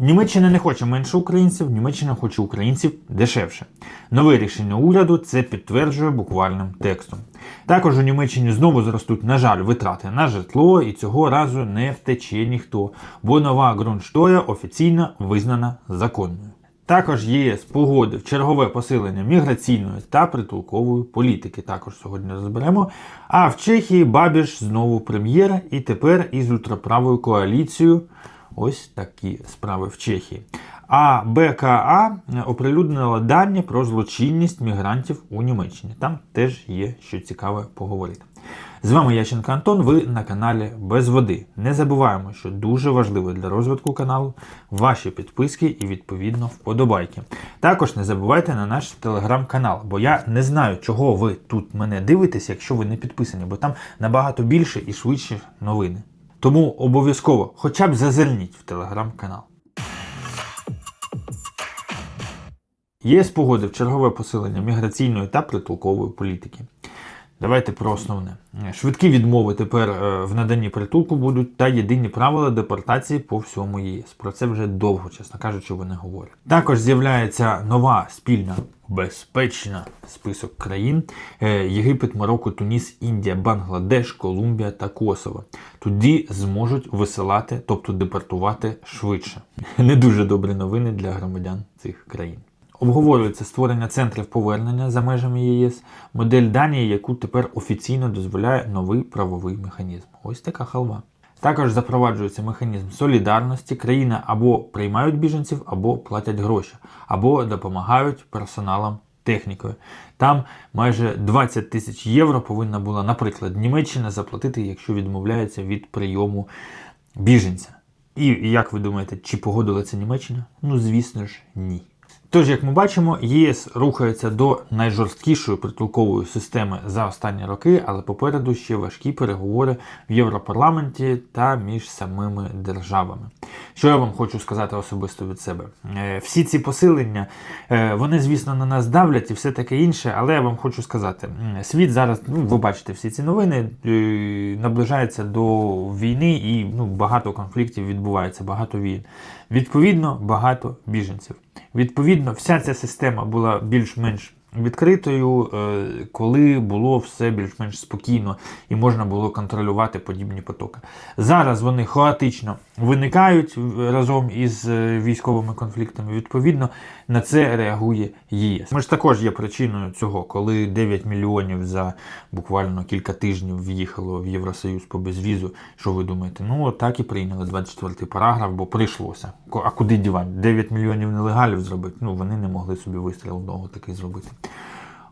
Німеччина не хоче менше українців, Німеччина хоче українців дешевше. Нове рішення уряду це підтверджує буквальним текстом. Також у Німеччині знову зростуть, на жаль, витрати на житло, і цього разу не втече ніхто, бо нова ґрунштоя офіційно визнана законною. Також ЄС погодив чергове посилення міграційної та притулкової політики. Також сьогодні розберемо. А в Чехії Бабіш знову прем'єр, і тепер із ультраправою коаліцією. Ось такі справи в Чехії. А БКА оприлюднила дані про злочинність мігрантів у Німеччині. Там теж є що цікаве поговорити. З вами Ященко Антон. Ви на каналі Без Води. Не забуваємо, що дуже важливо для розвитку каналу ваші підписки і відповідно вподобайки. Також не забувайте на наш телеграм-канал, бо я не знаю, чого ви тут мене дивитесь, якщо ви не підписані, бо там набагато більше і швидше новини. Тому обов'язково хоча б зазирніть в телеграм-канал. ЄС погодив чергове посилення міграційної та притулкової політики. Давайте про основне. Швидкі відмови тепер е, в наданні притулку будуть та єдині правила депортації по всьому ЄС. Про це вже довго, чесно кажучи, вони говорять. Також з'являється нова спільна безпечна список країн: Е, Єгипет, Марокко, Туніс, Індія, Бангладеш, Колумбія та Косово. Туди зможуть висилати, тобто депортувати швидше. Не дуже добрі новини для громадян цих країн. Обговорюється створення центрів повернення за межами ЄС, модель Данії, яку тепер офіційно дозволяє новий правовий механізм. Ось така халва. Також запроваджується механізм солідарності. Країни або приймають біженців, або платять гроші, або допомагають персоналам технікою. Там майже 20 тисяч євро повинна була, наприклад, Німеччина заплатити, якщо відмовляється від прийому біженця. І як ви думаєте, чи погодила це Німеччина? Ну, звісно ж, ні. Тож, як ми бачимо, ЄС рухається до найжорсткішої притулкової системи за останні роки, але попереду ще важкі переговори в Європарламенті та між самими державами. Що я вам хочу сказати особисто від себе? Е, Всі ці посилення, е, вони, звісно, на нас давлять і все таке інше, але я вам хочу сказати, світ зараз, ну, ви бачите всі ці новини, е, наближається до війни і ну, багато конфліктів відбувається, багато війн. Відповідно, багато біженців. Відповідно, вся ця система була більш-менш відкритою, е, коли було все більш-менш спокійно і можна було контролювати подібні потоки. Зараз вони хаотично виникають разом із е, військовими конфліктами. Відповідно, на це реагує ЄС. Ми ж також є причиною цього, коли 9 мільйонів за буквально кілька тижнів в'їхало в Євросоюз по безвізу. Що ви думаєте? Ну так і прийняли 24 параграф, бо прийшлося. А куди дівати? 9 мільйонів нелегалів зробити. Ну вони не могли собі вистріл ногу такий зробити.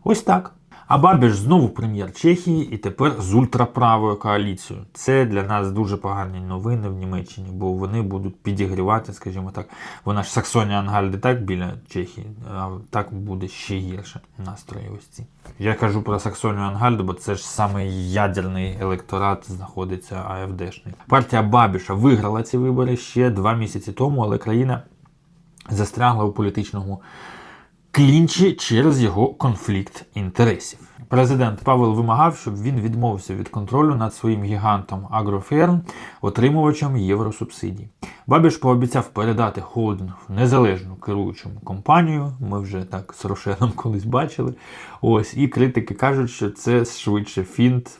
Ось так. А Бабіш знову прем'єр Чехії і тепер з ультраправою коаліцією. Це для нас дуже погані новини в Німеччині, бо вони будуть підігрівати, скажімо так. Вона ж Саксонія Ангальди так біля Чехії, а так буде ще гірше настрої ось ці. Я кажу про Саксонію Ангальду, бо це ж саме ядерний електорат знаходиться АФДшний. Партія Бабіша виграла ці вибори ще два місяці тому, але країна застрягла у політичному клінчі через його конфлікт інтересів. Президент Павел вимагав, щоб він відмовився від контролю над своїм гігантом Агроферм, отримувачем євросубсидій. Бабіш пообіцяв передати холдинг в незалежну керуючому компанію. Ми вже так з Рошеном колись бачили. Ось і критики кажуть, що це швидше фінт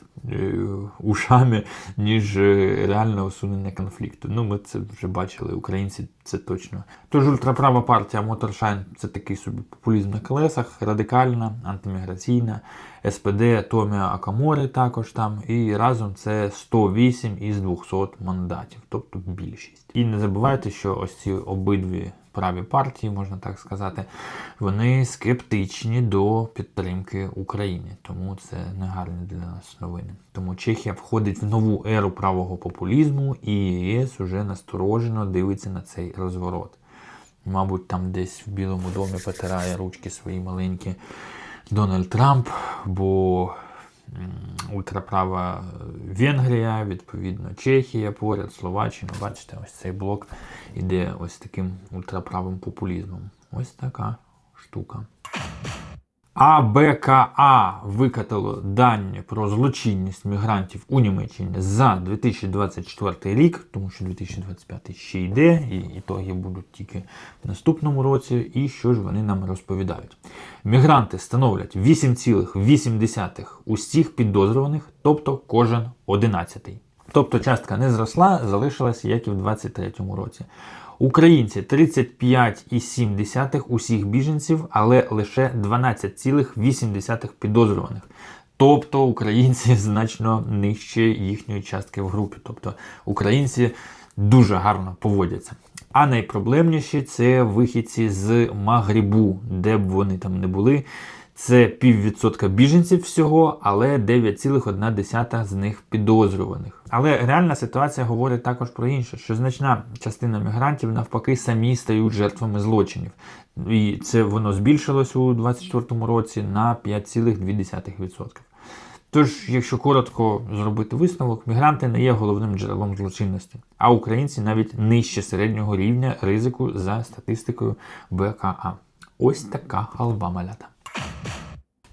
ушами, ніж е, реальне усунення конфлікту. Ну, ми це вже бачили, українці це точно. Тож ультраправа партія Моторшайн це такий собі популізм на колесах, радикальна, антиміграційна, СПД Томіа Акамори також там. І разом це 108 із 200 мандатів, тобто більшість. І не забувайте, що ось ці обидві праві партії, можна так сказати, вони скептичні до підтримки України. Тому це не гарні для нас новини. Тому Чехія входить в нову еру правого популізму, і ЄС уже насторожено дивиться на цей розворот. Мабуть, там десь в Білому домі потирає ручки свої маленькі Дональд Трамп, бо ультраправа Венгрія, відповідно, Чехія поряд, Словаччина. Бачите, ось цей блок іде ось таким ультраправим популізмом. Ось така штука. АБКА викатало дані про злочинність мігрантів у Німеччині за 2024 рік, тому що 2025 ще йде, і ітоги будуть тільки в наступному році. І що ж вони нам розповідають? Мігранти становлять 8,8 усіх підозрюваних, тобто кожен одинадцятий. Тобто частка не зросла, залишилася як і в 2023 році. Українці 35,7 усіх біженців, але лише 12,8 підозрюваних. Тобто українці значно нижче їхньої частки в групі. Тобто українці дуже гарно поводяться. А найпроблемніші це вихідці з Магрібу, де б вони там не були. Це піввідсотка біженців всього, але 9,1 з них підозрюваних. Але реальна ситуація говорить також про інше, що значна частина мігрантів навпаки самі стають жертвами злочинів. І це воно збільшилось у 2024 році на 5,2%. Тож, якщо коротко зробити висновок, мігранти не є головним джерелом злочинності, а українці навіть нижче середнього рівня ризику за статистикою БКА. Ось така халба малята.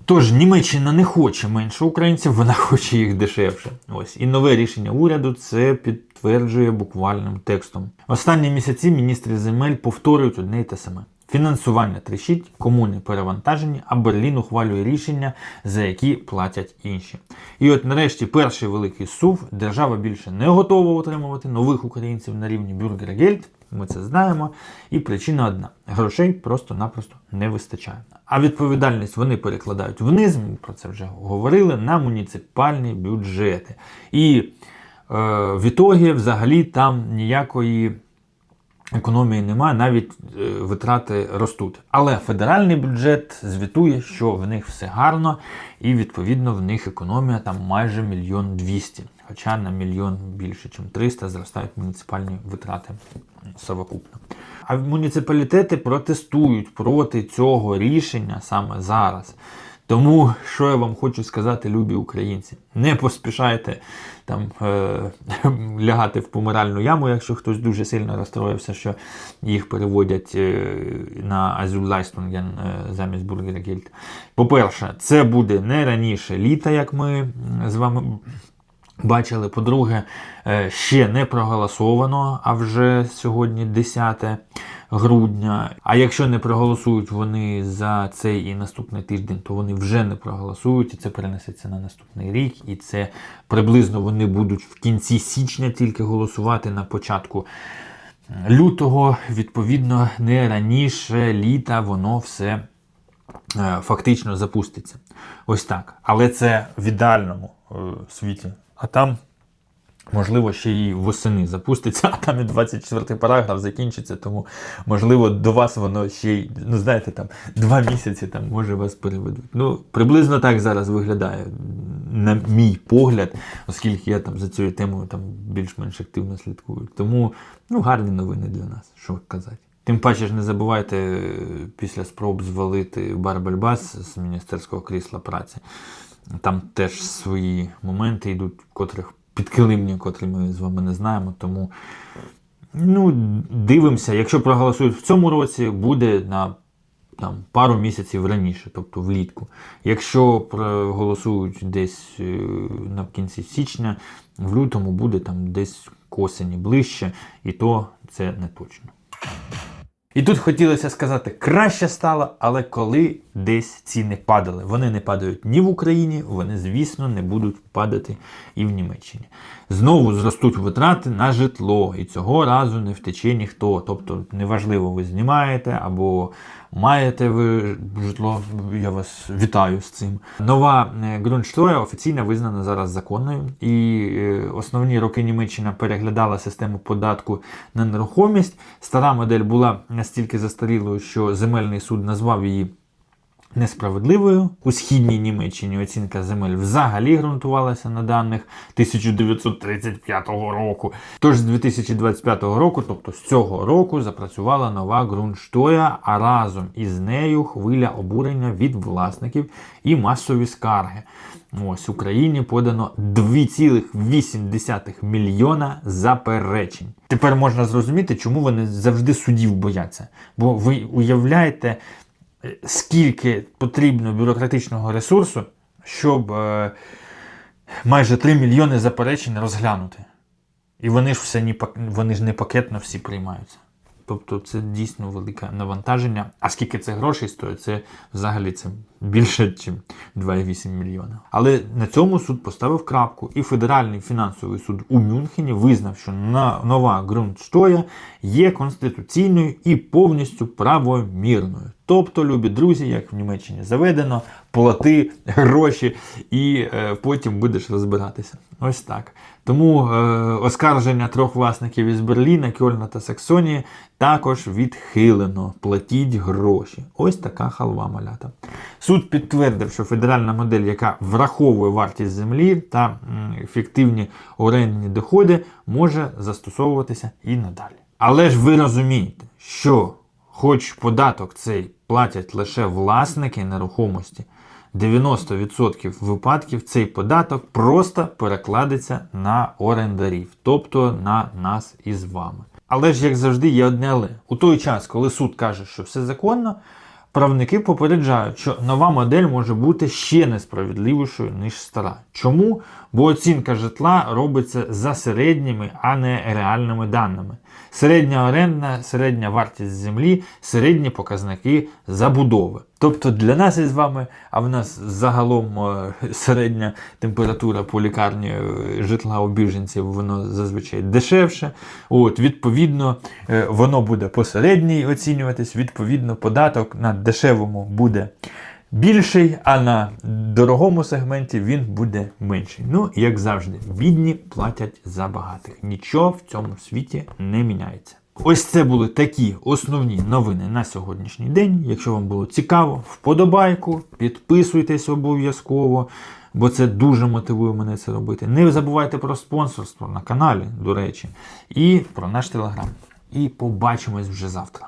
Тож Німеччина не хоче менше українців, вона хоче їх дешевше. Ось і нове рішення уряду це підтверджує буквальним текстом. Останні місяці міністри земель повторюють одне й те саме. Фінансування трещить, комуни перевантажені, а Берлін ухвалює рішення, за які платять інші. І от нарешті перший великий сув держава більше не готова утримувати нових українців на рівні Бюргергельд, ми це знаємо. І причина одна: грошей просто-напросто не вистачає. А відповідальність вони перекладають вниз, ми про це вже говорили, на муніципальні бюджети. І е, в ітогі взагалі там ніякої. Економії немає, навіть е, витрати ростуть. Але федеральний бюджет звітує, що в них все гарно, і відповідно в них економія там майже мільйон двісті. Хоча на мільйон більше, ніж 300 зростають муніципальні витрати совокупно. А муніципалітети протестують проти цього рішення саме зараз. Тому що я вам хочу сказати, любі українці, не поспішайте там е, лягати в помиральну яму, якщо хтось дуже сильно розстроївся, що їх переводять е, на Азюлайстунген е, замість Бургергельд. По-перше, це буде не раніше літа, як ми з вами. Бачили, по-друге, е, ще не проголосовано, а вже сьогодні 10 грудня. А якщо не проголосують вони за цей і наступний тиждень, то вони вже не проголосують, і це перенесеться на наступний рік. І це приблизно вони будуть в кінці січня тільки голосувати на початку лютого. Відповідно, не раніше літа воно все. Е, фактично запуститься. Ось так. Але це в ідеальному е, світі. А там, можливо, ще і восени запуститься, а там і 24 параграф закінчиться, тому, можливо, до вас воно ще й, ну, знаєте, там два місяці там, може вас переведуть. Ну, приблизно так зараз виглядає, на мій погляд, оскільки я там за цією темою там більш-менш активно слідкую. Тому ну, гарні новини для нас, що казати. Тим паче ж не забувайте е, після спроб звалити Барбальбас з міністерського крісла праці. Там теж свої моменти йдуть, котрих підкилимні, котрі ми з вами не знаємо. Тому ну, дивимося, якщо проголосують в цьому році, буде на там, пару місяців раніше, тобто влітку. Якщо проголосують десь е, на кінці січня, в лютому буде там десь к осені ближче, і то це не точно. І тут хотілося сказати, краще стало, але коли десь ціни падали. Вони не падають ні в Україні, вони, звісно, не будуть падати і в Німеччині. Знову зростуть витрати на житло, і цього разу не втече ніхто. Тобто, неважливо, ви знімаєте або маєте ви житло, я вас вітаю з цим. Нова ґрунтштроя офіційно визнана зараз законною, і е, основні роки Німеччина переглядала систему податку на нерухомість. Стара модель була настільки застарілою, що земельний суд назвав її несправедливою. У східній Німеччині оцінка земель взагалі ґрунтувалася на даних 1935 року. Тож з 2025 року, тобто з цього року, запрацювала нова ґрунтштоя, а разом із нею хвиля обурення від власників і масові скарги. Ось Україні подано 2,8 мільйона заперечень. Тепер можна зрозуміти, чому вони завжди судів бояться. Бо ви уявляєте скільки потрібно бюрократичного ресурсу, щоб е, майже 3 мільйони заперечень розглянути. І вони ж все не, вони ж не пакетно всі приймаються. Тобто це дійсно велике навантаження. А скільки це грошей стоїть, це взагалі це більше, ніж 2,8 мільйона. Але на цьому суд поставив крапку, і Федеральний фінансовий суд у Мюнхені визнав, що нова ґрунтштоя є конституційною і повністю правомірною. Тобто, любі друзі, як в Німеччині заведено, плати гроші і е, потім будеш розбиратися. Ось так. Тому е, оскарження трьох власників із Берліна, Кьольна та Саксонії також відхилено. Платіть гроші. Ось така халва малята. Суд підтвердив, що федеральна модель, яка враховує вартість землі та м, фіктивні орендні доходи, може застосовуватися і надалі. Але ж ви розумієте, що хоч податок цей платять лише власники нерухомості, 90% випадків цей податок просто перекладеться на орендарів, тобто на нас із вами. Але ж, як завжди, є одне але. У той час, коли суд каже, що все законно, правники попереджають, що нова модель може бути ще несправедливішою, ніж стара. Чому? Бо оцінка житла робиться за середніми, а не реальними даними. Середня орендна, середня вартість землі, середні показники забудови. Тобто для нас із вами, а в нас загалом е, середня температура по лікарні е, житла у біженців, воно зазвичай дешевше. От, відповідно, е, воно буде посередній оцінюватись, відповідно, податок на дешевому буде більший, а на дорогому сегменті він буде менший. Ну, як завжди, бідні платять за багатих. Нічого в цьому світі не міняється. Ось це були такі основні новини на сьогоднішній день. Якщо вам було цікаво, вподобайку, підписуйтесь обов'язково, бо це дуже мотивує мене це робити. Не забувайте про спонсорство на каналі, до речі, і про наш телеграм. І побачимось вже завтра.